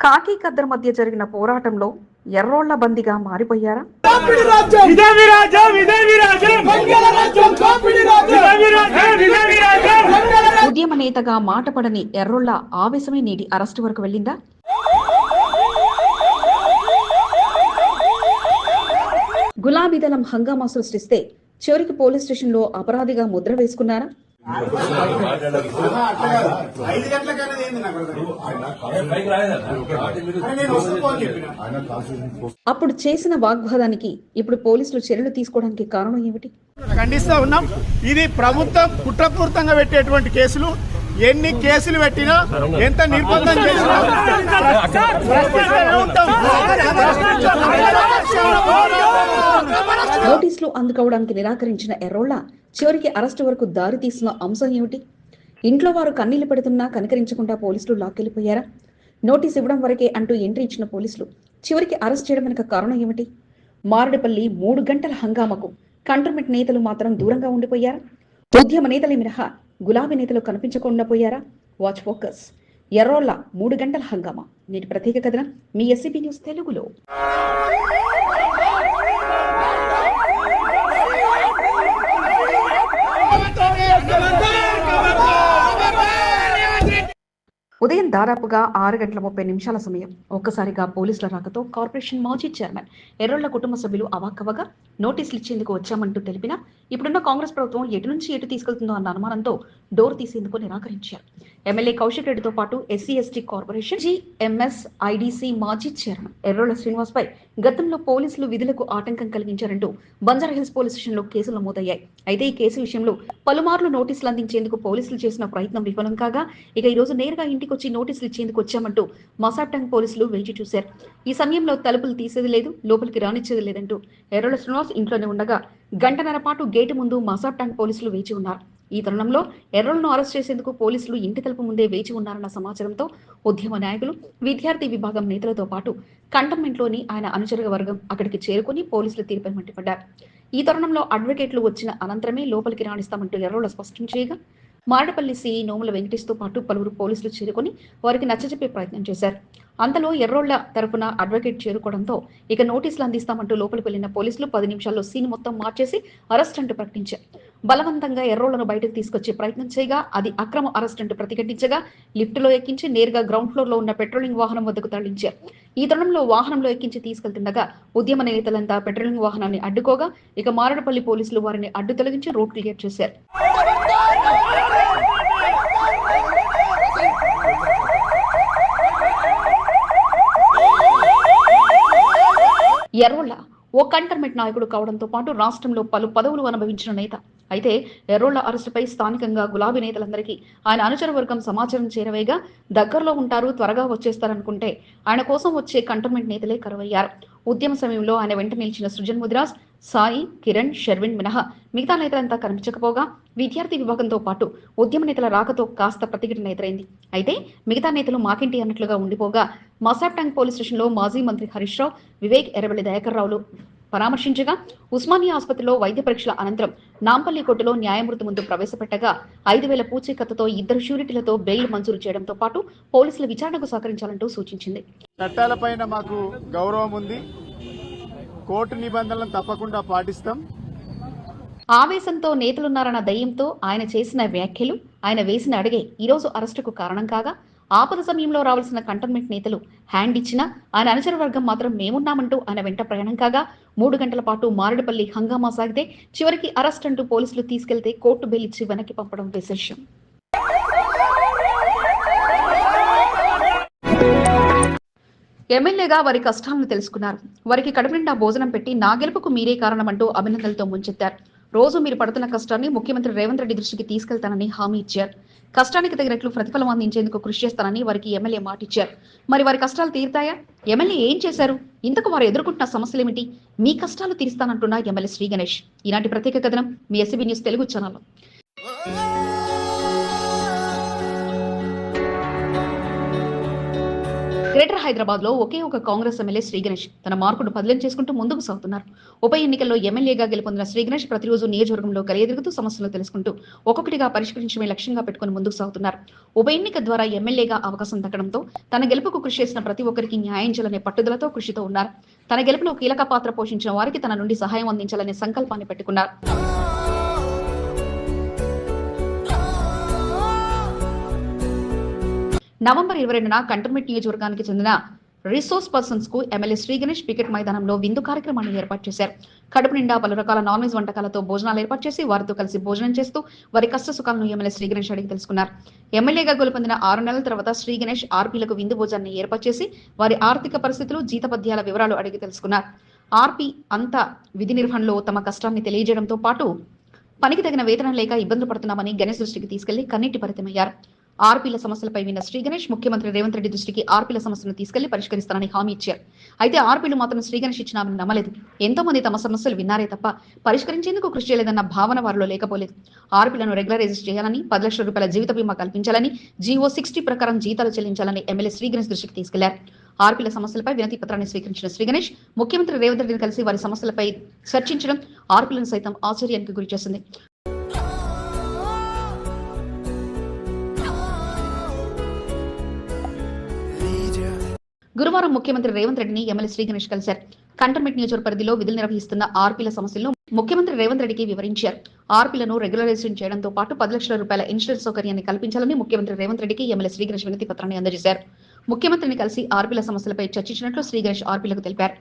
కాకి కద్దరు మధ్య జరిగిన పోరాటంలో ఎర్రోళ్ళ బందిగా మారిపోయారా? ఉద్యమ నేతగా మాటపడని ఎర్రోళ్ళ ఆవేశమే నేటి అరెస్టు వరకు వెళ్ళిందా? గులాబీ దళం హంగామా సృష్టిస్తే చివరికి పోలీస్ స్టేషన్లో అపరాధిగా ముద్ర వేసుకున్నారా? ఐదు గంటలకైనా ఏంది నాకు అర్థం కాదు. నేను వస్తూ అని చెప్పిన అప్పుడు చేసిన వాగ్వాదానికి ఇప్పుడు పోలీసులు చర్యలు తీసుకోవడానికి కారణం ఏమిటి? ఖండిస్తా ఉన్నాం. ఇది ప్రభుత్వం కుట్రపూరితంగా పెట్టేటువంటి కేసులు. ఎన్ని కేసులు పెట్టినా ఎంత నిర్బంధం చేసినా నోటీసులు అందుకోవడానికి నిరాకరించిన ఎర్రోళ్ళ చివరికి అరెస్టు వరకు దారి తీసిన అంశం ఏమిటి? ఇంట్లో వారు కన్నీళ్ళు పెడుతున్నా కనికరించకుండా పోలీసులు లాక్కెళ్ళిపోయారా నోటీస్ ఇవ్వడం వరకే అంటూ ఎంట్రీ ఇచ్చిన పోలీసులు చివరికి అరెస్ట్ చేయడం వెనుక కారణం ఏమిటి? మారడిపల్లి మూడు గంటల హంగామకు కంటోన్మెంట్ నేతలు మాత్రం దూరంగా ఉండిపోయారా? ఉద్యమ నేతలే మినహా గులాబీ నేతలు కనిపించకుండా పోయారా? వాచ్ ఫోకస్ ఎర్రోళ్ళ మూడు గంటల హంగామా. నేటి ప్రత్యేక కథనం మీ ఎస్సీబీ న్యూస్ తెలుగులో. ఉదయం దాదాపుగా ఆరు గంటల ముప్పై నిమిషాల సమయం. ఒక్కసారిగా పోలీసుల రాకతో కార్పొరేషన్ మాజీ చైర్మన్ ఎర్రోళ్ళ కుటుంబ సభ్యులు అవాకవగా నోటీసులు ఇచ్చేందుకు వచ్చామంటూ తెలిపిన ఇప్పుడున్న కాంగ్రెస్ ప్రభుత్వం ఎటు నుంచి ఎటు తీసుకెళ్తుందో అన్న అనుమానంతో డోర్ తీసేందుకు నిరాకరించారు. ఎమ్మెల్యే కౌశిక్ రెడ్డితో పాటు SC ST corporation GMS IDC మాజీ చైర్మన్ ఎర్రోళ్ళ శ్రీనివాస్ పై గతంలో పోలీసులు విధులకు ఆటంకం కలిగించారంటూ బంజారాహిల్స్ పోలీస్ స్టేషన్లో కేసులు నమోదయ్యాయి. అయితే ఈ కేసు విషయంలో పలుమార్లు నోటీసులు అందించేందుకు పోలీసులు చేసిన ప్రయత్నం విఫలం కాగా ఇక ఈ రోజు నేరుగా ఇంటికి వచ్చి నోటీసులు ఇచ్చేందుకు వచ్చామంటూ మసాప్టాంగ్ పోలీసులు వెలిచి చూశారు. ఈ సమయంలో తలుపులు తీసేది లేదు లోపలికి రానిచ్చేది లేదంటూ ఎర్రల శ్రీనివాస్ ఇంట్లోనే ఉండగా గంటన్నర పాటు గేటు ముందు మసాప్టాంగ్ పోలీసులు వేచి ఉన్నారు. ఈ తరుణంలో ఎర్రలను అరెస్ట్ చేసేందుకు పోలీసులు ఇంటి తలుపు ముందే వేచి ఉన్నారన్న సమాచారంతో ఉద్యమ నాయకులు విద్యార్థి విభాగం నేతలతో పాటు కంటోన్మెంట్లోని ఆయన అనుచరుగ వర్గం అక్కడికి చేరుకుని పోలీసుల తీరుపై మండిపడ్డారు. ఈ తరుణంలో అడ్వకేట్లు వచ్చిన అనంతరమే లోపలికి రాణిస్తామంటూ ఎర్రోల స్పష్టం చేయగా మారడపల్లి సిఐ నోముల వెంకటేష్తో పాటు పలువురు పోలీసులు చేరుకొని వారికి నచ్చజెప్పే ప్రయత్నం చేశారు. అంతలో ఎర్రోళ్ళ తరపున అడ్వకేట్ చేరుకోవడంతో ఇక నోటీసులు అందిస్తామంటూ లోపలికి వెళ్ళిన పోలీసులు పది నిమిషాల్లో సీన్ మొత్తం మార్చేసి అరెస్ట్ అంటూ ప్రకటించారు. బలవంతంగా ఎర్రోళ్ళను బయటకు తీసుకొచ్చే ప్రయత్నం చేయగా అది అక్రమ అరెస్ట్ అంటూ ప్రతిఘటించగా లిఫ్టులో ఎక్కించి నేరుగా గ్రౌండ్ ఫ్లోర్లో ఉన్న పెట్రోలింగ్ వాహనం వద్దకు తరలించారు. ఈ తరుణంలో వాహనంలో ఎక్కించి తీసుకెళ్తుండగా ఉద్యమ నేతలంతా పెట్రోలింగ్ వాహనాన్ని అడ్డుకోగా ఇక మారడపల్లి పోలీసులు వారిని అడ్డు తొలగించి రోడ్ క్లియర్ చేశారు. ఎర్రోళ్ళ ఓ కంటర్మెంట్ నాయకుడు కావడంతో పాటు రాష్ట్రంలో పలు పదవులు అనుభవించిన నేత. అయితే ఎర్రోళ్ళ అరెస్టుపై స్థానికంగా గులాబీ నేతలందరికీ ఆయన అనుచర వర్గం సమాచారం చేరవేగా దగ్గరలో ఉంటారు త్వరగా వచ్చేస్తారనుకుంటే ఆయన కోసం వచ్చే కంటర్మెంట్ నేతలే కరువయ్యారు. ఉద్యమ సమయంలో ఆయన వెంట నిలిచిన సృజన్ ముదిరాజ్ సాయి కిరణ్ షర్విన్ మినహా మిగతా నేతలంతా కనిపించకపోగా విద్యార్థి విభాగంతో పాటు ఉద్యమ నేతల రాకతో కాస్త ప్రతిఘటన ఎదురైంది. అయితే మిగతా నేతలు మాకింటి అన్నట్లుగా ఉండిపోగా మసాబ్టాంగ్ పోలీస్ స్టేషన్లో మాజీ మంత్రి హరీష్ రావు వివేక్ ఎర్రబెల్లి దయాకర్ రావులు పరామర్శించగా ఉస్మానియా ఆసుపత్రిలో వైద్య పరీక్షల అనంతరం నాంపల్లి కోర్టులో న్యాయమూర్తి ముందు ప్రవేశపెట్టగా ఐదు వేల పూచీకత్తుతో ఇద్దరు షూరిటీలతో బెయిల్ మంజూరు చేయడంతో పాటు పోలీసుల విచారణకు సహకరించాలంటూ సూచించింది. చట్టాలపైన మాకు గౌరవం ఉంది. కోర్టు నిబంధనలను తప్పకుండా పాటిస్తాం. ఆవేశంతో నేతలున్నారన్న దయ్యంతో ఆయన చేసిన వ్యాఖ్యలు ఆయన వేసిన అడిగే ఈరోజు అరెస్టుకు కారణం కాగా ఆపద సమయంలో రావాల్సిన కంటోన్మెంట్ నేతలు హ్యాండ్ ఇచ్చినా ఆయన అనుచర వర్గం మాత్రం మేమున్నామంటూ ఆయన వెంట ప్రయాణం కాగా మూడు గంటల పాటు మారడపల్లి హంగామా సాగితే చివరికి అరెస్ట్ అంటూ పోలీసులు తీసుకెళ్తే కోర్టు బెయిల్ ఇచ్చి వెనక్కి పంపడం విశేషం. ఎమ్మెల్యేగా వారి కష్టాలను తెలుసుకున్నారు. వారికి కడుపు నిండా భోజనం పెట్టి నా గెలుపుకు మీరే కారణమంటూ అభినందనలతో ముంచెత్తారు. రోజు మీరు పడుతున్న కష్టాన్ని ముఖ్యమంత్రి రేవంత్ రెడ్డి దృష్టికి తీసుకెళ్తానని హామీ ఇచ్చారు. కష్టానికి తగినట్లు ప్రతిఫలం అందించేందుకు కృషి చేస్తానని వారికి ఎమ్మెల్యే మాటిచ్చారు. మరి వారి కష్టాలు తీరుతాయా? ఎమ్మెల్యే ఏం చేశారు? ఇంతకు వారు ఎదుర్కొంటున్న సమస్యలు ఏమిటి మీ కష్టాలు తీరుస్తానంటున్న ఎమ్మెల్యే శ్రీ గణేష్. ఇలాంటి ప్రత్యేక కథనం మీ SCB news Telugu channel greater హైదరాబాద్లో ఒకే ఒక కాంగ్రెస్ ఎమ్మెల్యే శ్రీ గణేష్. తన మార్కును బదిలీ చేసుకుంటూ ముందుకు సాగుతున్నారు. ఉప ఎన్నికల్లో ఎమ్మెల్యేగా గెలుపొందిన శ్రీ గణేష్ ప్రతిరోజు నియోజకవర్గంలో కలియదిరుగుతూ సమస్యలు తెలుసుకుంటూ ఒక్కొక్కటిగా పరిష్కరించడమే లక్ష్యంగా పెట్టుకుని ముందుకు సాగుతున్నారు. ఉప ఎన్నిక ద్వారా ఎమ్మెల్యేగా అవకాశం దక్కడంతో తన గెలుపుకు కృషి చేసిన ప్రతి ఒక్కరికి న్యాయం చేయాలనే పట్టుదలతో కృషితో ఉన్నారు. తన గెలుపులో కీలక పాత్ర పోషించిన వారికి తన నుండి సహాయం అందించాలనే సంకల్పాన్ని పెట్టుకున్నారు. నవంబర్ ఇరవై రెండున కంటోన్మెంట్ నియోజకవర్గానికి చెందిన రిసోర్స్ పర్సన్స్కు ఎమ్మెల్యే శ్రీ గణేష్ పికెట్ మైదానంలో విందు కార్యక్రమాన్ని ఏర్పాటు చేశారు. కడుపు నిండా పలు రకాల నాన్ వెజ్ వంటకాలతో భోజనాలు ఏర్పాటు చేసి వారితో కలిసి భోజనం చేస్తూ వారి కష్ట సుఖాలను ఎమ్మెల్యే శ్రీ గణేష్ అడిగి తెలుసుకున్నారు. ఎమ్మెల్యేగా గొలుపొందిన ఆరు నెలల తర్వాత శ్రీ గణేష్ ఆర్పీలకు విందు భోజనాన్ని ఏర్పాటు చేసి వారి ఆర్థిక పరిస్థితులు జీతపద్యాల వివరాలు అడిగి తెలుసుకున్నారు. ఆర్పీ అంతా విధి నిర్వహణలో తమ కష్టాన్ని తెలియజేయడంతో పాటు పనికి తగిన వేతనం లేక ఇబ్బందులు పడుతున్నామని గణేష్ దృష్టికి తీసుకెళ్ళి కన్నీటి పరితమయ్యారు. ఆర్పీల సమస్యలపై విన్న శ్రీ గణేష్ ముఖ్యమంత్రి రేవంత్ రెడ్డి దృష్టికి ఆర్పీల సమస్యను తీసుకెళ్ళి పరిష్కరిస్తానని హామీ ఇచ్చారు. అయితే ఆర్పీలు మాత్రం శ్రీ గణేష్ ఇచ్చినామని నమ్మలేదు. ఎంతో మంది తమ సమస్యలు విన్నారే తప్ప పరిష్కరించేందుకు కృషి చేయలేదన్న భావన వారిలో లేకపోలేదు. ఆర్పీలను రెగ్యులరైజ్ చేయాలని పది లక్షల రూపాయల జీవిత బీమా కల్పించాలని జీవో సిక్స్టీ ప్రకారం జీతాలు చెల్లించాలని ఎమ్మెల్యే శ్రీ గణేష్ దృష్టికి తీసుకెళ్ళారు. ఆర్పీల సమస్యలపై వినతి పత్రాన్ని స్వీకరించిన శ్రీ గణేష్ ముఖ్యమంత్రి రేవంత్ రెడ్డిని కలిసి వారి సమస్యలపై చర్చించడం ఆర్పీలను సైతం ఆశ్చర్యానికి గురి చేసింది గురువారం ముఖ్యమంత్రి రేవంత్ రెడ్డిని ఎమ్మెల్యే శ్రీ గణేష్ కలిశారు. కంటర్మెంట్ నియోజకవర్గ పరిధిలో విధులు నిర్వహిస్తున్న ఆర్పీల సమస్యలను ముఖ్యమంత్రి రేవంత్ రెడ్డికి వివరించారు. ఆర్పీలను రెగ్యులరైజేషన్ చేయడంతో పాటు పది లక్షల రూపాయల ఇన్సూరెన్స్ సౌకర్యాన్ని కల్పించాలని ముఖ్యమంత్రి రేవంత్ రెడ్డికి ఎమ్మెల్యే శ్రీ గణేష్ వినతి పత్రాన్ని అందజేశారు. ముఖ్యమంత్రిని కలిసి ఆర్పీల సమస్యలపై చర్చించినట్లు శ్రీ గణేష్ ఆర్పీలకు తెలిపారు.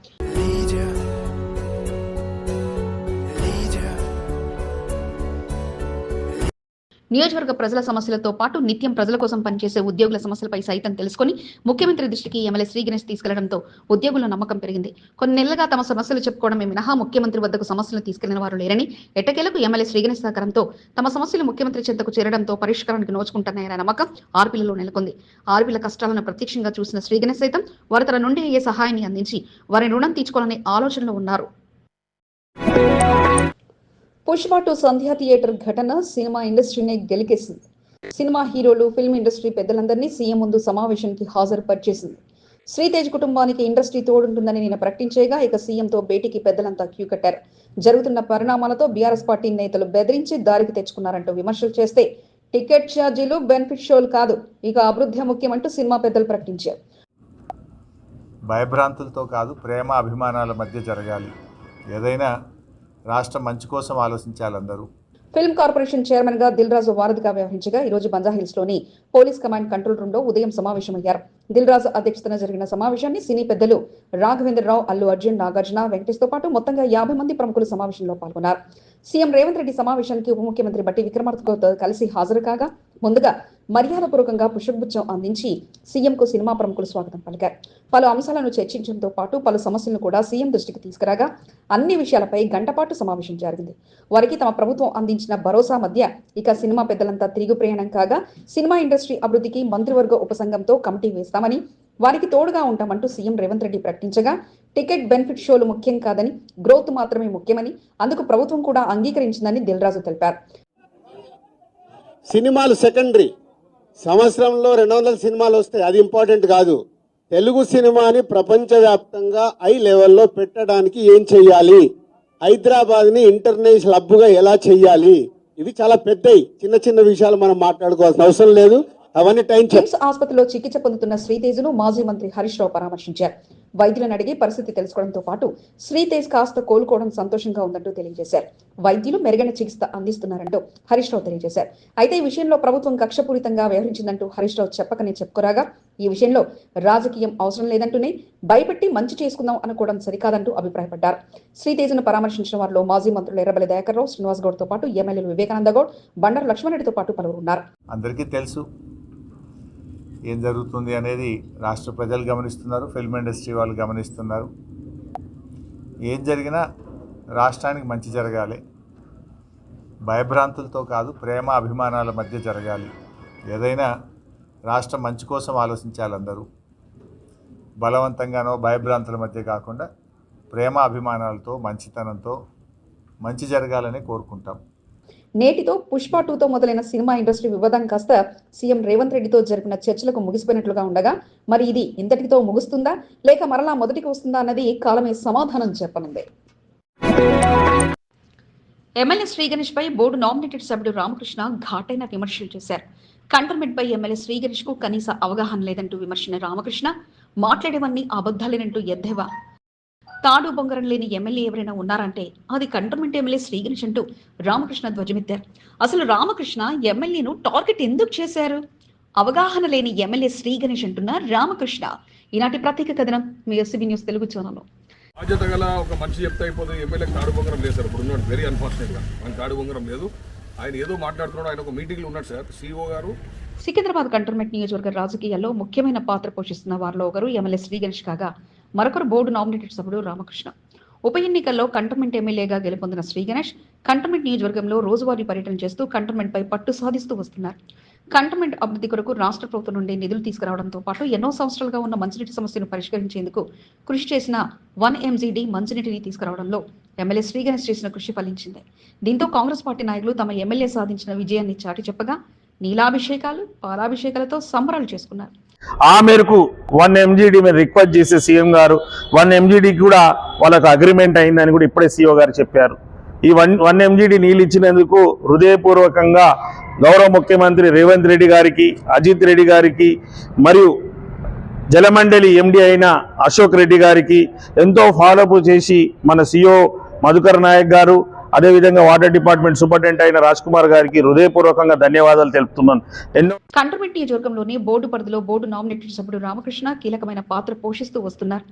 నియోజకవర్గ ప్రజల సమస్యలతో పాటు నిత్యం ప్రజల కోసం పనిచేసే ఉద్యోగుల సమస్యలపై సైతం తెలుసుకొని ముఖ్యమంత్రి దృష్టికి ఎమ్మెల్యే శ్రీ గణేష్ తీసుకెళ్ళడంతో ఉద్యోగుల నమ్మకం పెరిగింది. కొన్ని నెలలుగా తమ సమస్యలు చెప్పుకోవడమే మినహా ముఖ్యమంత్రి వద్దకు సమస్యలు తీసుకెళ్ళిన వారు లేరని ఎట్టకేలకు ఎమ్మెల్యే శ్రీ గణేష్ సహకారంతో తమ సమస్యలు ముఖ్యమంత్రి చెంతకు చేరడంతో పరిష్కారానికి నోచుకుంటున్నాయనే నమ్మకం ఆర్పీలలో నెలకొంది. ఆర్పీల కష్టాలను ప్రత్యక్షంగా చూసిన శ్రీగణేష్ సైతం వారు తన నుండి అయ్యే సహాయాన్ని అందించి వారిని రుణం తీర్చుకోవాలనే ఆలోచనలో ఉన్నారు. పుష్ప టు సంధ్యా థియేటర్ ఘటన సినిమా ఇండస్ట్రీని గెలికేసింది. సినిమా హీరోలు ఫిల్మ్ ఇండస్ట్రీ పెద్దలందరినీ సీఎం ముందు సమావేశానికి హాజరుపరిచేసింది. శ్రీతేజ్ కుటుంబానికి ఇండస్ట్రీ తోడుంటుందని నిన్న ప్రకటించేగా ఇక సీఎంతో భేటీకి పెద్దలంతా క్యూ కట్టారు. జరుగుతున్న పరిణామాలతో బీఆర్ఎస్ పార్టీ నేతలు బెదిరించి దారికి తెచ్చుకున్నారంటూ విమర్శలు చేస్తే టికెట్ ఛార్జీలు బెనిఫిట్ షోలు కాదు ఇక అభివృద్ధి ముఖ్యమంటూ సినిమా పెద్దలు ప్రకటించారు. భయభ్రాంతులతో కాదు ప్రేమ అభిమానాల మధ్య జరగాలి. ఏదైనా రాష్ట్రం మంచి కోసం ఆలోచించాలి అందరూ. ఫిల్మ్ కార్పొరేషన్ చైర్మన్గా దిల్ రాజు వారధిగా వ్యవహరించగా ఈ రోజు బంజాహిల్స్లోని పోలీస్ కమాండ్ కంట్రోల్ రూమ్లో ఉదయం సమావేశమయ్యారు. దిల్ రాజు అధ్యక్షతన జరిగిన సమావేశాన్ని సినీ పెద్దలు రాఘవేంద్రరావు అల్లు అర్జున్ నాగార్జున వెంకటేష్తో పాటు మొత్తంగా యాభై మంది ప్రముఖులు సమావేశంలో పాల్గొన్నారు. సీఎం రేవంత్ రెడ్డి సమావేశానికి ఉప ముఖ్యమంత్రి బట్టి విక్రమార్కతో కలిసి హాజరు కాగా ముందుగా మర్యాదపూర్వకంగా పుష్పగుచ్చం అందించి సీఎంకు సినిమా ప్రముఖులు స్వాగతం పలికారు. పలు అంశాలను చర్చించడంతో పాటు పలు సమస్యలను కూడా సీఎం దృష్టికి తీసుకురాగా అన్ని విషయాలపై గంటపాటు సమావేశం జరిగింది. వారికి తమ ప్రభుత్వం అందించిన భరోసా మధ్య ఇక సినిమా పెద్దలంతా తిరిగి ప్రయాణం కాగా సినిమా ఇండస్ట్రీ అభివృద్ధికి మంత్రివర్గ ఉపసంఘంతో కమిటీ వేస్తామని వారికి తోడుగా ఉంటామంటూ సీఎం రేవంత్ రెడ్డి ప్రకటించగా టికెట్ బెనిఫిట్ షోలు ముఖ్యం కాదని గ్రోత్ మాత్రమే ముఖ్యమని అందుకు ప్రభుత్వం కూడా అంగీకరించిందని దిల్రాజు తెలిపారు. సినిమాలు సెకండరీ. సంవత్సరంలో రెండు వందల సినిమాలు వస్తాయి. అది ఇంపార్టెంట్ కాదు. తెలుగు సినిమాని ప్రపంచవ్యాప్తంగా ఐ లెవెల్లో పెట్టడానికి ఏం చెయ్యాలి? హైదరాబాద్ని ఇంటర్నేషనల్ హబ్గా ఎలా చెయ్యాలి? ఇవి చాలా పెద్దవి చిన్న చిన్న విషయాలు మనం మాట్లాడుకోవాల్సిన అవసరం లేదు. అవన్నీ టైం ఆసుపత్రిలో చికిత్స పొందుతున్న శ్రీతేజ్ను మాజీ మంత్రి హరీష్ రావు పరామర్శించారు. వైద్యులను అడిగి పరిస్థితి తెలుసుకోవడంతో పాటు శ్రీతేజ్ కాస్త కోలుకోవడం సంతోషంగా ఉందంటూ తెలియజేశారు. వైద్యులు మెరుగైన చికిత్స అందిస్తున్నారంటూ హరీష్ రావు తెలియజేశారు. అయితే ఈ విషయంలో ప్రభుత్వం కక్షపూరితంగా వ్యవహరించిందంటూ హరీష్ రావు చెప్పకనే చెప్పుకోరాగా ఈ విషయంలో రాజకీయం అవసరం లేదంటూనే భయపెట్టి మంచి చేసుకుందాం అనుకోవడం సరికాదంటూ అభిప్రాయపడ్డారు. శ్రీతేజ్ను పరామర్శించిన వారిలో మాజీ మంత్రులు ఎర్రబెల్లి దయాకర్ రావు శ్రీనివాస్ గౌడ్తో పాటు ఎమ్మెల్యేలు వివేకానంద గౌడ్ బండారు లక్ష్మణరెడ్డితో పాటు పలువురు ఉన్నారు. అందరికీ తెలుసు ఏం జరుగుతుంది అనేది రాష్ట్ర ప్రజలు గమనిస్తున్నారు ఫిల్మ్ ఇండస్ట్రీ వాళ్ళు గమనిస్తున్నారు. ఏం జరిగినా రాష్ట్రానికి మంచి జరగాలి. భయభ్రాంతులతో కాదు ప్రేమ అభిమానాల మధ్య జరగాలి. ఏదైనా రాష్ట్రం మంచి కోసం ఆలోచించాలి అందరూ. బలవంతంగానో భయభ్రాంతుల మధ్య కాకుండా ప్రేమ అభిమానాలతో మంచితనంతో మంచి జరగాలని కోరుకుంటాం. నేటితో పుష్ప టూతో మొదలైన సినిమా ఇండస్ట్రీ వివాదం కాస్త సీఎం రేవంత్ రెడ్డితో జరిపిన చర్చలకు ముగిసిపోయినట్లుగా ఉండగా మరి ఇది ఇంతటితో ముగుస్తుందా? లేక మరలా మొదటికి వస్తుందా అన్నది కాలమే సమాధానం చెప్పనుంది. ఎమ్మెల్యే శ్రీ గణేష్ పై బోర్డు నామినేటెడ్ సభ్యుడు రామకృష్ణ ఘాటైన విమర్శలు చేశారు. కంటోన్మెంట్ పై ఎమ్మెల్యే శ్రీ గణేష్కు కనీస అవగాహన లేదంటూ విమర్శన రామకృష్ణ మాట్లాడేవన్నీ అబద్ధాలేనంటూ ఎద్దేవా? తాడు బొంగరం లేని ఎమ్మెల్యే ఎవరైనా ఉన్నారంటే అది కంటర్మెంట్ ఎమ్మెల్యే శ్రీగణేష్ అంటూ రామకృష్ణ ధ్వజమెత్తారు. అసలు రామకృష్ణ ఎమ్మెల్యేను టార్గెట్ ఎందుకు చేశారు? అవగాహన లేని ఎమ్మెల్యే శ్రీ గణేష్ అంటున్న రామకృష్ణ. ఈనాటి ప్రత్యేక కథనం మీ ఎస్సీబీ న్యూస్ తెలుగు ఛానల్లో. బాధ్యత గల ఒక మనిషి చెప్తే అయిపోతుంది ఎమ్మెల్యే తాడు బొంగరం లేదు సార్. ఇప్పుడు వెరీ అన్ఫార్చునేట్గా. ఆయన తాడు బొంగరం లేదు. ఆయన ఏదో మాట్లాడుతున్నాడు ఆయన ఒక మీటింగ్లో ఉన్నాడు సార్. సిఓ గారు సికింద్రాబాద్ కంటోన్మెంట్ నియోజకవర్గ రాజకీయాల్లో ముఖ్యమైన పాత్ర పోషిస్తున్న వారిలో ఒకరు ఎమ్మెల్యే శ్రీ గణేష్ కాగా మరొకరు బోర్డు నామినేటెడ్ సభ్యుడు రామకృష్ణ. ఉప ఎన్నికల్లో కంటోన్మెంట్ ఎమ్మెల్యేగా గెలుపొందిన శ్రీ గణేష్ కంటోన్మెంట్ నియోజకవర్గంలో రోజువారీ పర్యటన చేస్తూ కంటోన్మెంట్ పై పట్టు సాధిస్తూ వస్తున్నారు. కంటోన్మెంట్ అభివృద్ధి కొరకు రాష్ట్ర ప్రభుత్వం నుండి నిధులు తీసుకురావడంతో పాటు ఎన్నో సంవత్సరాలుగా ఉన్న మంచినీటి సమస్యను పరిష్కరించేందుకు కృషి చేసిన వన్ ఎంజీడీ మంచినీటిని తీసుకురావడంలో ఎమ్మెల్యే శ్రీ గణేష్ చేసిన కృషి ఫలించింది. దీంతో కాంగ్రెస్ పార్టీ నాయకులు తమ ఎమ్మెల్యే సాధించిన విజయాన్ని చాటి చెప్పగా నీలాభిషేకాలు పాలాభిషేకాలతో సంబరాలు చేసుకున్నారు. ఆ మేరకు వన్ ఎంజీడీ మీద రిక్వెస్ట్ చేసే సీఎం గారు వన్ ఎంజీడీ కూడా వాళ్ళకు అగ్రిమెంట్ అయిందని కూడా ఇప్పుడే సీఓ గారు చెప్పారు. ఈ వన్ వన్ ఎంజీడీ నీళ్ళు ఇచ్చినందుకు హృదయపూర్వకంగా గౌరవ ముఖ్యమంత్రి రేవంత్ రెడ్డి గారికి అజిత్ రెడ్డి గారికి మరియు జలమండలి ఎండి అయిన అశోక్ రెడ్డి గారికి ఎంతో ఫాలోఅప్ చేసి మన సిఓ మధుకర్ నాయక్ గారు అదేవిధంగా వాటర్ డిపార్ట్మెంట్ సూపరింటెండెంట్ అయిన రాజ్ కుమార్ గారికి హృదయపూర్వకంగా ధన్యవాదాలు తెలుపుతున్నాను. ఎన్నో కంటోన్మెంట్ నియోజకవర్గంలోని బోర్డు పరిధిలో బోర్డు నామినేటెడ్ సభ్యుడు రామకృష్ణ కీలకమైన పాత్ర పోషిస్తూ వస్తున్నారు.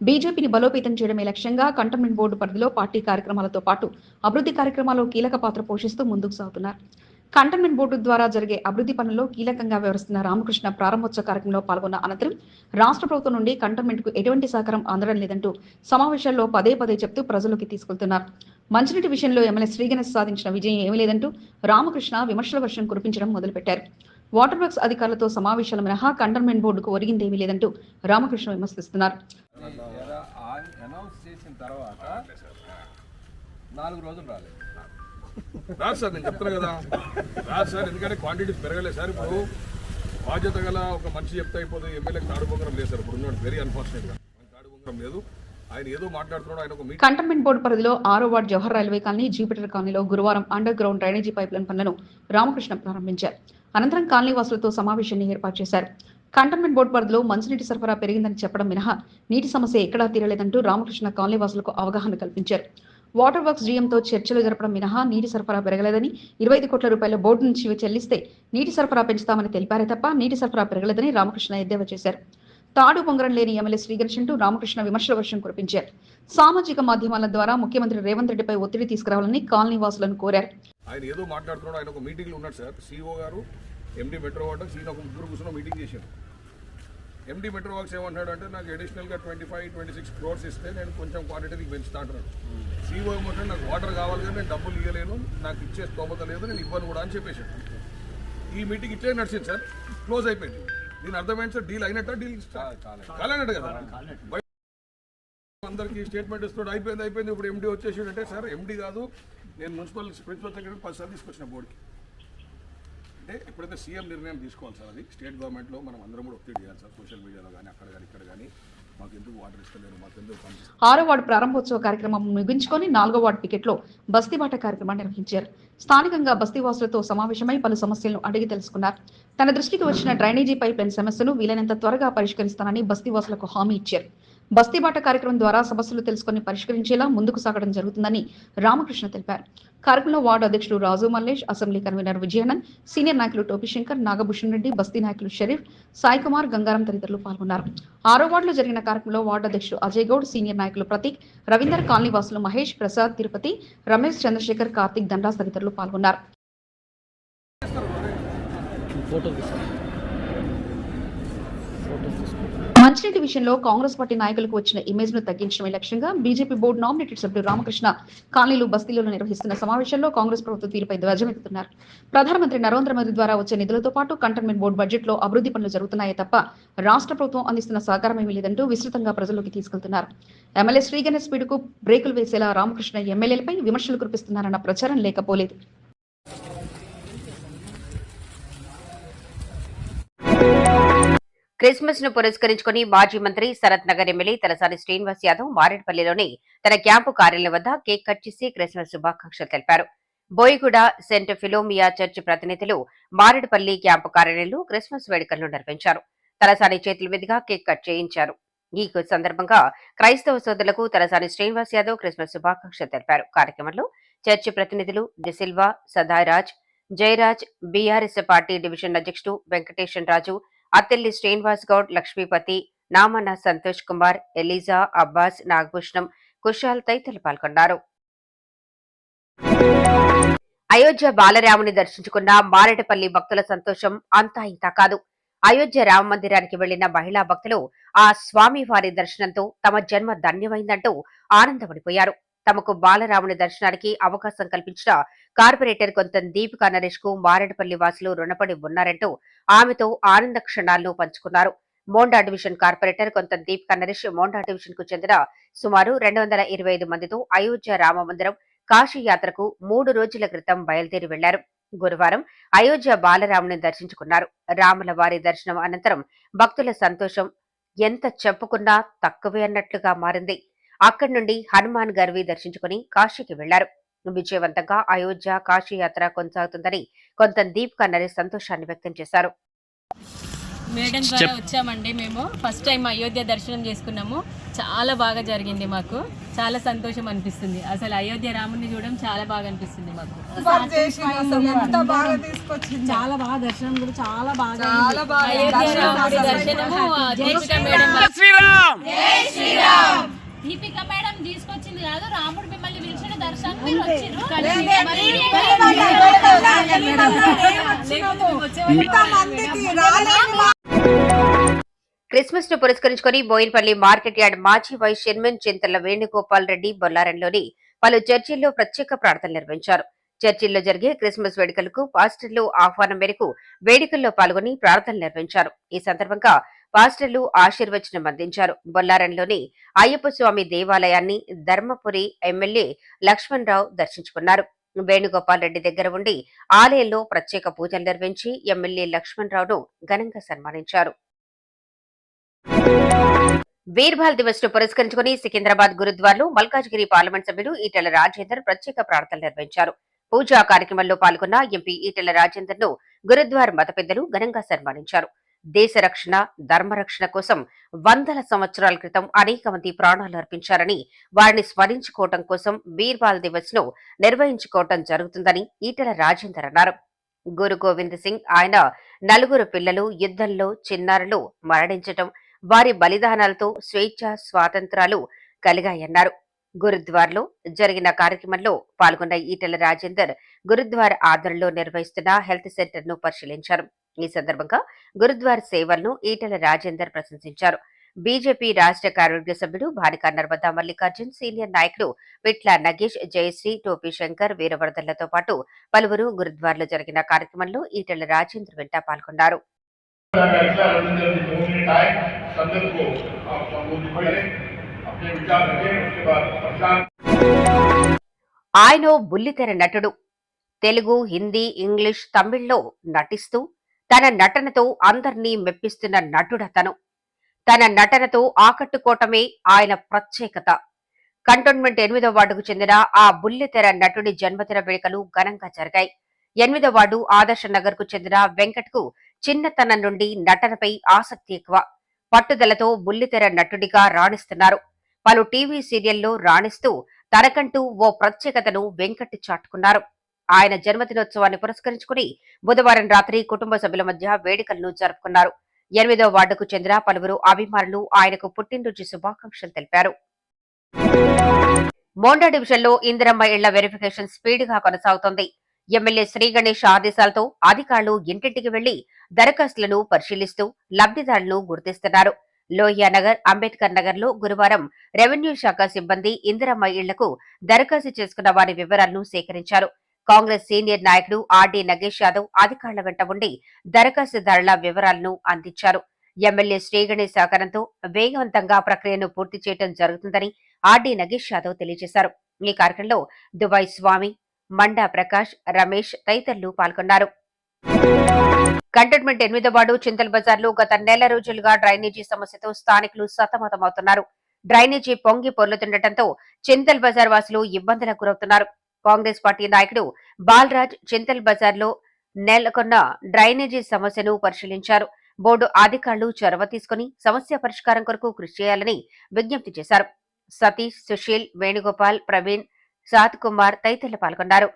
బీజేపీని బలోపేతం చేయడమే లక్ష్యంగా కంటోన్మెంట్ బోర్డు పరిధిలో పార్టీ కార్యక్రమాలతో పాటు అభివృద్ధి కార్యక్రమాల్లో కీలక పాత్ర పోషిస్తూ ముందుకు సాగుతున్నారు. కంటోన్మెంట్ బోర్డు ద్వారా జరిగే అభివృద్ధి పనుల్లో కీలకంగా వ్యవహరిస్తున్న రామకృష్ణ ప్రారంభోత్సవ కార్యక్రమంలో పాల్గొన్న అనంతరం రాష్ట్ర ప్రభుత్వం నుండి కంటోన్మెంట్కు ఎటువంటి సహకారం అందడం లేదంటూ సమావేశాల్లో పదే పదే చెప్తూ ప్రజల్లోకి తీసుకెళ్తున్నారు. మంచినీటి విషయంలో ఎమ్మెల్యే శ్రీగణేష్ సాధించిన విజయం ఏమీ లేదంటూ రామకృష్ణ విమర్శల వర్షం కురిపించడం మొదలుపెట్టారు. వాటర్ వర్క్స్ అధికారులతో సమావేశాలు మినహా కంటోన్మెంట్ బోర్డుకు ఒరిగిందేమీ లేదంటూ రామకృష్ణ విమర్శిస్తున్నారు. అనౌన్స్ చేసిన తర్వాత నాలుగు రోజులు రాలేదు. రాదు సార్ నేను చెప్తున్నా కదా. రాదు సార్ ఎందుకంటే క్వాంటిటీస్ పెరగలేదు సార్. ఇప్పుడు బాధ్యత గల ఒక మనిషి చెప్తే అయిపోతుంది లేదు సార్. ఇప్పుడు వెరీ అన్ఫార్చునేట్గా. ఆయన కాడు బొంగరం లేదు. ఆయన కంటోన్మెంట్ బోర్డు పరిధిలో ఆరో ward Jawahar railway colony Jupiter కాలనీలో గురువారం అండర్ గ్రౌండ్ డ్రైనేజీ పైప్లైన్ పనులను రామకృష్ణ ప్రారంభించారు. అనంతరం కాలనీ వాసులతో సమావేశాన్ని ఏర్పాటు చేశారు. కంటోన్మెంట్ బోర్డు పరిధిలో మంచినీటి సరఫరా పెరిగిందని చెప్పడం మినహా నీటి సమస్య ఎక్కడా తీరలేదంటూ రామకృష్ణ కాలనీ వాసులకు అవగాహన కల్పించారు. వాటర్ వర్క్స్ జీఎంతో చర్చలు జరపడం మినహా నీటి సరఫరా పెరగలేదని ఇరవై ఐదు కోట్ల రూపాయల బోర్డు నుంచి చెల్లిస్తే నీటి సరఫరా పెంచుతామని తెలిపారే తప్ప నీటి సరఫరా పెరగలేదని రామకృష్ణ ఎద్దేవా చేశారు. తాడు పొంగరం లేని ఎమ్మెల్యే శ్రీకృష్ణంటూ రామకృష్ణ విమర్శల వర్షం కురిపించారు. సామాజిక మాధ్యమాల ద్వారా ముఖ్యమంత్రి రేవంత్ రెడ్డిపై ఒత్తిడి తీసుకురావాలని కాలనీ వాసులను కోరారు. ఆయన ఏదో మాట్లాడుతున్నాడు ఆయన ఒక మీటింగ్లో ఉన్నాడు సార్. సిఓ గారు ఎండి మెట్రో వాటర్ సీన్ ఒక ముగ్గురు కూర్చున్న మీటింగ్ చేశారు. ఎండి మెట్రో వాక్స్ ఏమంటున్నాడు అంటే నాకు అడిషనల్గా twenty five twenty six crores ఇస్తే నేను కొంచెం క్వాంటిటీకి పెంచుతా అంటున్నాడు. సిఓ ఏమంటే నాకు వాటర్ కావాలి కానీ నేను డబ్బులు ఇవ్వలేను నాకు ఇచ్చే స్తోమత లేదు నేను ఇవ్వను కూడా అని చెప్పేశాడు. ఈ మీటింగ్ ఇట్లే నడిచింది సార్. క్లోజ్ అయిపోయింది. దీని అర్థమైంది సార్ డీల్ అయినట్ట? డీల్ కాలేనట్టు కదా? అందరికి స్టేట్మెంట్ ఇస్తున్నాడు. అయిపోయింది అయిపోయింది. ఇప్పుడు ఎండి వచ్చేసి అంటే సార్ ఎండి కాదు. నేను మున్సిపల్ ప్రిన్సిపల్ సెక్రటరీ పది సార్లు తీసుకొచ్చిన బోర్డుకి అంటే ఎప్పుడైతే సీఎం నిర్ణయం తీసుకోవాలి సార్ అది స్టేట్ గవర్నమెంట్లో మనం అందరం కూడా ఒత్తిడి చేయాలి సార్. సోషల్ మీడియాలో కానీ అక్కడ కానీ ఇక్కడ కానీ ఆరో వార్డు ప్రారంభోత్సవ కార్యక్రమం ముగించుకొని నాలుగో వార్డు పికెట్లో బస్తీబాట కార్యక్రమాన్ని నిర్వహించారు. స్థానికంగా బస్తీవాసులతో సమావేశమై పలు సమస్యలను అడిగి తెలుసుకున్నారు. తన దృష్టికి వచ్చిన డ్రైనేజీ పైప్ లైన్ సమస్యను వీలైనంత త్వరగా పరిష్కరిస్తానని బస్తీవాసులకు హామీ ఇచ్చారు. బస్తీబాట కార్యక్రమం ద్వారా సమస్యలు తెలుసుకొని పరిష్కరించేలా ముందుకు సాగడం జరుగుతుందని రామకృష్ణ తెలిపారు. కార్యక్రమంలో వార్డు అధ్యక్షుడు Raju Mallesh assembly convener Vijayanand senior నాయకులు టోపిశంకర్ నాగభూషణ్ రెడ్డి బస్తీ నాయకులు షరీఫ్ సాయి కుమార్ గంగారం తదితరులు పాల్గొన్నారు. ఆరో వార్డులో జరిగిన కార్యక్రమంలో వార్డు అధ్యక్షుడు అజయ్ గౌడ్ సీనియర్ నాయకులు ప్రతీక్ రవీందర్ కాలనీ వాసులు మహేష్ ప్రసాద్ తిరుపతి రమేష్ చంద్రశేఖర్ కార్తిక్ దండాస్ తదితరులు పాల్గొన్నారు. మంచినీటి విషయంలో కాంగ్రెస్ పార్టీ నాయకులకు వచ్చిన ఇమేజ్ను తగ్గించడమే లక్ష్యంగా బీజేపీ బోర్డు నామినేటెడ్ సభ్యుడు రామకృష్ణ కాలనీలు బస్తీలలో నిర్వహిస్తున్న సమావేశంలో కాంగ్రెస్ ప్రభుత్వ తీరుపై ధ్వజమెత్తుతున్నారు ప్రధానమంత్రి నరేంద్ర మోదీ ద్వారా వచ్చే నిధులతో పాటు కంటైన్మెంట్ బోర్డు బడ్జెట్లో అభివృద్ధి పనులు జరుగుతున్నాయే తప్ప రాష్ట్ర ప్రభుత్వం అందిస్తున్న సహకారం ఏమీ లేదంటూ విస్తృతంగా ప్రజల్లోకి తీసుకెళ్తున్నారు. ఎమ్మెల్యే శ్రీగణేష్ పీడుకు బ్రేకులు వేసేలా రామకృష్ణ ఎమ్మెల్యేలపై విమర్శలు కురిపిస్తున్నారన్న ప్రచారం లేకపోలేదు. క్రిస్మస్ను పురస్కరించుకుని మాజీ మంత్రి శరత్ నగర్ ఎమ్మెల్యే తలసాని శ్రీనివాస్ యాదవ్ మారేడ్పల్లిలోని తన క్యాంపు కార్యాలయం వద్ద కేక్ కట్ చేసి క్రిస్మస్ శుభాకాంక్షలు తెలిపారు. బోయిగూడ సెంట్ ఫిలోమియా చర్చ్ ప్రతినిధులు మారేడుపల్లి క్యాంపు కార్యాలయంలో క్రిస్మస్ వేడుకలను నిర్వహించారు. తలసాని చేతుల మీదుగా కేక్ కట్ చేయించారు. ఈ సందర్భంగా క్రైస్తవ సోదరులకు తలసాని శ్రీనివాస్ యాదవ్ క్రిస్మస్ శుభాకాంక్షలు తెలిపారు. కార్యక్రమంలో చర్చి ప్రతినిధులు DeSilva Sadaraj Jayaraj BRS party division అధ్యక్షుడు వెంకటేశన్ రాజు అత్తెల్లి శ్రీనివాస్ గౌడ్ లక్ష్మీపతి నామన్న సంతోష్ కుమార్ ఎలిజా అబ్బాస్ నాగభూషణం కుషాల్ తదితరులు పాల్గొన్నారు. అయోధ్య బాలరాముని దర్శించుకున్న మారేడుపల్లి భక్తుల సంతోషం అంతా ఇంతా కాదు. అయోధ్య రామ మందిరానికి వెళ్ళిన మహిళా భక్తులు ఆ స్వామి వారి దర్శనంతో తమ జన్మ ధన్యమైందంటూ ఆనందపడిపోయారు. తమకు బాలరాముని దర్శనానికి అవకాశం కల్పించిన కార్పొరేటర్ కొంత దీపికా నరేష్కు మారేడుపల్లి వాసులు రుణపడి ఉన్నారంటూ ఆమెతో ఆనంద క్షణాలను పంచుకున్నారు. మోండా డివిజన్ కార్పొరేటర్ కొంత దీపికా నరేష్ మోండా డివిజన్కు చెందిన సుమారు రెండు వందల ఇరవై ఐదు మందితో అయోధ్య రామ మందిరం కాశీ యాత్రకు మూడు రోజుల క్రితం బయలుదేరి వెళ్ళారు గురువారం అయోధ్య బాలరాముని దర్శించుకున్నారు. రాముల వారి దర్శనం అనంతరం భక్తుల సంతోషం ఎంత చెప్పుకున్నా తక్కువే అన్నట్లుగా మారింది. అక్కడి నుండి హనుమాన్ గర్వి దర్శించుకుని కాశీకి వెళ్ళారు విజయవంతంగా అయోధ్య కాశీ యాత్ర కొనసాగుతుందని కొంత దీపికా నరేష్ సంతోషాన్ని వ్యక్తం చేశారు. మేడం ద్వారా వచ్చామండి మేము. ఫస్ట్ టైం అయోధ్య దర్శనం చేసుకున్నాము. చాలా బాగా జరిగింది మాకు. చాలా సంతోషం అనిపిస్తుంది. అసలు అయోధ్య రాముని చూడడం చాలా బాగా అనిపిస్తుంది మాకు. చాలా బాగా దర్శనం కూడా చాలా బాగా అయోధ్య రాముడి దర్శనము దీపిక మేడం తీసుకొచ్చింది కాదు రాముడు మిమ్మల్ని పిలిచిన దర్శనం మీరు క్రిస్మస్ను పురస్కరించుకుని బోయినపల్లి మార్కెట్ యార్డ్ మాజీ వైస్ చైర్మన్ చింతల వేణుగోపాల్ రెడ్డి బొల్లారంలోని పలు చర్చిల్లో ప్రత్యేక ప్రార్థనలు నిర్వహించారు. చర్చిల్లో జరిగే క్రిస్మస్ వేడుకలకు పాస్టర్లు ఆహ్వానం మేరకు వేడుకల్లో పాల్గొని ప్రార్థనలు నిర్వహించారు. ఈ సందర్భంగా పాస్టర్లు ఆశీర్వచనం అందించారు. బొల్లారంలోని అయ్యప్ప స్వామి దేవాలయాన్ని ధర్మపురి ఎమ్మెల్యే లక్ష్మణ్ రావు దర్శించుకున్నారు. వేణుగోపాల్ రెడ్డి దగ్గర ఉండి ఆలయంలో ప్రత్యేక పూజలు నిర్వహించి ఎమ్మెల్యే లక్ష్మణ్ రావును ఘనంగా సన్మానించారు. వీర్భాల్ దివస్ను పురస్కరించుకుని సికింద్రాబాద్ గురుద్వార్లో మల్కాజ్గిరి పార్లమెంట్ సభ్యులు ఈటెల రాజేందర్ ప్రత్యేక ప్రార్థనలు నిర్వహించారు. పూజా కార్యక్రమంలో పాల్గొన్న ఎంపీ ఈటెల రాజేందర్ను గురుద్వార్ మత పెద్దలు ఘనంగా సన్మానించారు. దేశ రక్షణ ధర్మరక్షణ కోసం వందల సంవత్సరాల క్రితం అనేక మంది ప్రాణాలు అర్పించారని వారిని స్మరించుకోవటం కోసం బీర్బాల్ దివస్ను నిర్వహించుకోవటం జరుగుతుందని ఈటల రాజేందర్ అన్నారు. గురు గోవింద్ సింగ్ ఆయన నలుగురు పిల్లలు యుద్ధంలో చిన్నారులు మరణించటం వారి బలిదానాలతో స్వేచ్ఛ స్వాతంత్రాలు కలిగాయన్నారు. గురుద్వార్లో జరిగిన కార్యక్రమంలో పాల్గొన్న ఈటెల రాజేందర్ గురుద్వార్ ఆధ్వర్యంలో నిర్వహిస్తున్న హెల్త్ సెంటర్ను పరిశీలించారు. ఈ సందర్భంగా గురుద్వార్ సేవలను ఈటెల రాజేందర్ ప్రశంసించారు. బీజేపీ రాష్ట్ర కార్యవర్గ సభ్యుడు భానికా నర్మదా మల్లికార్జున్ సీనియర్ నాయకులు పిట్ల నగేష్ జయశ్రీ టోపీ శంకర్ వీరవర్ధన్లతో పాటు పలువురు గురుద్వార్లో జరిగిన కార్యక్రమంలో ఈటెల రాజేందర్ వెంట పాల్గొన్నారు. ఆయన బుల్లితెర నటుడు. తెలుగు హిందీ ఇంగ్లీష్ తమిళ్ళో నటిస్తూ తన నటనతో అందర్నీ మెప్పిస్తున్న నటుడతను. తన నటనతో ఆకట్టుకోవటమే ఆయన ప్రత్యేకత. కంటోన్మెంట్ ఎనిమిదో వార్డుకు చెందిన ఆ బుల్లితెర నటుడి జన్మదిన వేడుకలు ఘనంగా జరిగాయి. ఎనిమిదో వార్డు ఆదర్శ నగర్కు చెందిన వెంకట్కు చిన్నతనం నుండి నటనపై ఆసక్తి ఎక్కువ. పట్టుదలతో బుల్లితెర నటుడిగా రాణిస్తున్నారు. పలు టీవీ సీరియల్లో రాణిస్తూ తనకంటూ ఓ ప్రత్యేకతను వెంకట్ చాటుకున్నారు. ఆయన జన్మదినోత్సవాన్ని పురస్కరించుకుని బుధవారం రాత్రి కుటుంబ సభ్యుల మధ్య వేడుకలను జరుపుకున్నారు. ఎనిమిదో వార్డుకు చెందిన పలువురు అభిమానులు ఆయనకు పుట్టినరోజు శుభాకాంక్షలు తెలిపారు. మోండా డివిజన్లో ఇందిరమ్మ ఇళ్ళ వెరిఫికేషన్ స్పీడ్గా కొనసాగుతోంది. ఎమ్మెల్యే శ్రీ గణేష్ ఆదేశాలతో అధికారులు ఇంటింటికి వెళ్ళి దరఖాస్తులను పరిశీలిస్తూ లబ్ధిదారులను గుర్తిస్తున్నారు. లోహియానగర్ అంబేద్కర్ నగర్లో గురువారం రెవెన్యూ శాఖ సిబ్బంది ఇందిరమ్మ ఇళ్ళకు దరఖాస్తు చేసుకున్న వారి వివరాలను సేకరించారు. కాంగ్రెస్ సీనియర్ నాయకుడు ఆర్డీ నగేష్ యాదవ్ అధికారుల వెంట ఉండి దరఖాస్తుదారుల వివరాలను అందించారు. ఎమ్మెల్యే శ్రీగణేష్ సహకారంతో వేగవంతంగా ప్రక్రియను పూర్తి చేయడం జరుగుతుందని ఆర్డీ నగేష్ యాదవ్ తెలియజేశారు. ఈ కార్యక్రమంలో దుబాయ్ స్వామి మండా ప్రకాష్ రమేష్ తదితరులు పాల్గొన్నారు. కంటోన్మెంట్ ఎనిమిదో వార్డు చింతల్ బజార్లో గత నెల రోజులుగా డ్రైనేజీ సమస్యతో స్థానికులు సతమతమవుతున్నారు. డ్రైనేజీ పొంగి పొర్లుతుండటంతో చింతల్ బజార్ వాసులు ఇబ్బందులకు గురవుతున్నారు. కాంగ్రెస్ పార్టీ నాయకుడు బాలరాజ్ చింతల్ బజార్లో నెలకొన్న డ్రైనేజీ సమస్యను పరిశీలించారు. బోర్డు అధికారులు చొరవ తీసుకుని సమస్య పరిష్కారం కొరకు కృషి చేయాలని విజ్ఞప్తి చేశారు. సతీష్ సుశీల్ వేణుగోపాల్ ప్రవీణ్ సాత్ కుమార్ తదితరులు పాల్గొన్నారు.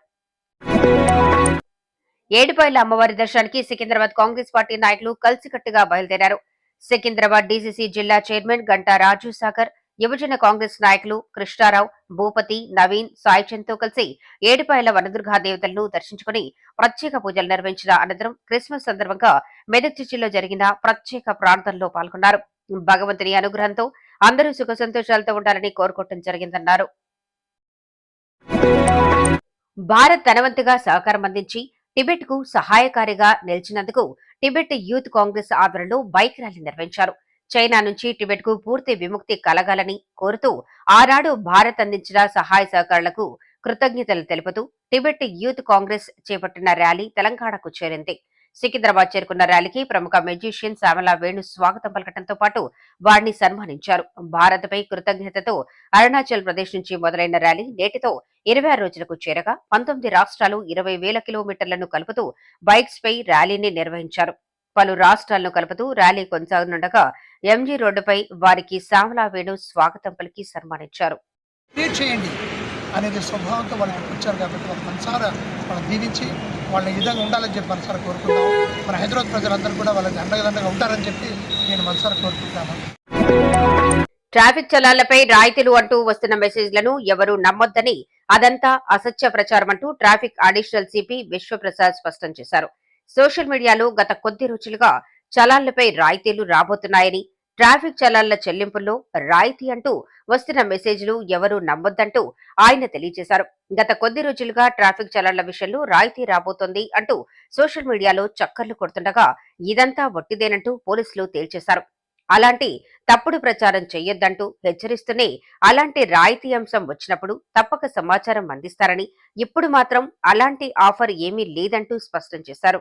ఏడుపాయల అమ్మవారి దర్శనానికి సికింద్రాబాద్ కాంగ్రెస్ పార్టీ నాయకులు కలిసికట్టుగా బయలుదేరారు. సికింద్రాబాద్ డీసీసీ జిల్లా చైర్మన్ గంటా రాజు సాగర్ యువజన కాంగ్రెస్ నాయకులు కృష్ణారావు భూపతి నవీన్ సాయిచంద్తో కలిసి ఏడుపాయల వనదుర్గా దేవతలను దర్శించుకుని ప్రత్యేక పూజలు నిర్వహించిన అనంతరం క్రిస్మస్ సందర్భంగా మెదక్ చిచ్చిలో జరిగిన ప్రత్యేక ప్రార్థనలో పాల్గొన్నారు. భగవంతుని అనుగ్రహంతో అందరూ సుఖ సంతోషాలతో ఉండాలని కోరుకోవటం జరిగిందన్నారు. భారత్ తనవంతుగా సహకారం అందించి టిబెట్కు సహాయకారిగా నిలిచినందుకు టిబెట్ యూత్ కాంగ్రెస్ ఆధ్వర్యంలో బైక్ ర్యాలీ నిర్వహించారు. చైనా నుంచి టిబెట్కు పూర్తి విముక్తి కలగాలని కోరుతూ ఆనాడు భారత్ అందించిన సహాయ సహకారాలకు కృతజ్ఞతలు తెలుపుతూ టిబెట్ యూత్ కాంగ్రెస్ చేపట్టిన ర్యాలీ తెలంగాణకు చేరింది. సికింద్రాబాద్ చేరుకున్న ర్యాలీకి ప్రముఖ మెజిషియన్ శ్యామల వేణు స్వాగతం పలకటంతో పాటు వారిని సన్మానించారు. భారత్పై కృతజ్ఞతతో అరుణాచల్ ప్రదేశ్ నుంచి మొదలైన ర్యాలీ నేటితో ఇరవై ఆరు రోజులకు చేరగా పంతొమ్మిది రాష్ట్రాలు ఇరవై వేల కిలోమీటర్లను కలుపుతూ బైక్స్ పై ర్యాలీని నిర్వహించారు. పలు రాష్ట్రాలను కలుపుతూ ర్యాలీ కొనసాగనుండగా ఎంజీ రోడ్డుపై వారికి శ్యామల వేణు స్వాగతం పలికి సన్మానించారు. చేయండి అనేది స్వభావంతో వాళ్ళు వచ్చారు కాబట్టి వాళ్ళ మనసారా వాళ్ళని దీవించి వాళ్ళ ఈ విధంగా ఉండాలని చెప్పి మనసారా కోరుకుంటాము మన హైదరాబాద్ ప్రజలందరూ కూడా వాళ్ళకి అండగదండగా ఉంటారని చెప్పి నేను మనసారా కోరుకుంటాను. ట్రాఫిక్ చలాన్లపై రాయితీలు అంటూ వస్తున్న మెసేజ్లను ఎవరూ నమ్మొద్దని అదంతా అసత్య ప్రచారం అంటూ ట్రాఫిక్ అడిషనల్ సిపి విశ్వప్రసాద్ స్పష్టం చేశారు. సోషల్ మీడియాలో గత కొద్ది రోజులుగా చలాన్లపై రాయితీలు రాబోతున్నాయని ట్రాఫిక్ చలాన్ల చెల్లింపుల్లో రాయితీ అంటూ వస్తున్న మెసేజ్లు ఎవరూ నమ్మొద్దంటూ ఆయన తెలియజేశారు. గత కొద్ది రోజులుగా ట్రాఫిక్ చలాన్ల విషయంలో రాయితీ రాబోతోంది అంటూ సోషల్ మీడియాలో చక్కర్లు కొడుతుండగా ఇదంతా వట్టిదేనంటూ పోలీసులు తేల్చేశారు. అలాంటి తప్పుడు ప్రచారం చేయొద్దంటూ హెచ్చరిస్తూనే అలాంటి రాయితీ అంశం వచ్చినప్పుడు తప్పక సమాచారం అందిస్తారని ఇప్పుడు మాత్రం అలాంటి ఆఫర్ ఏమీ లేదంటూ స్పష్టం చేశారు.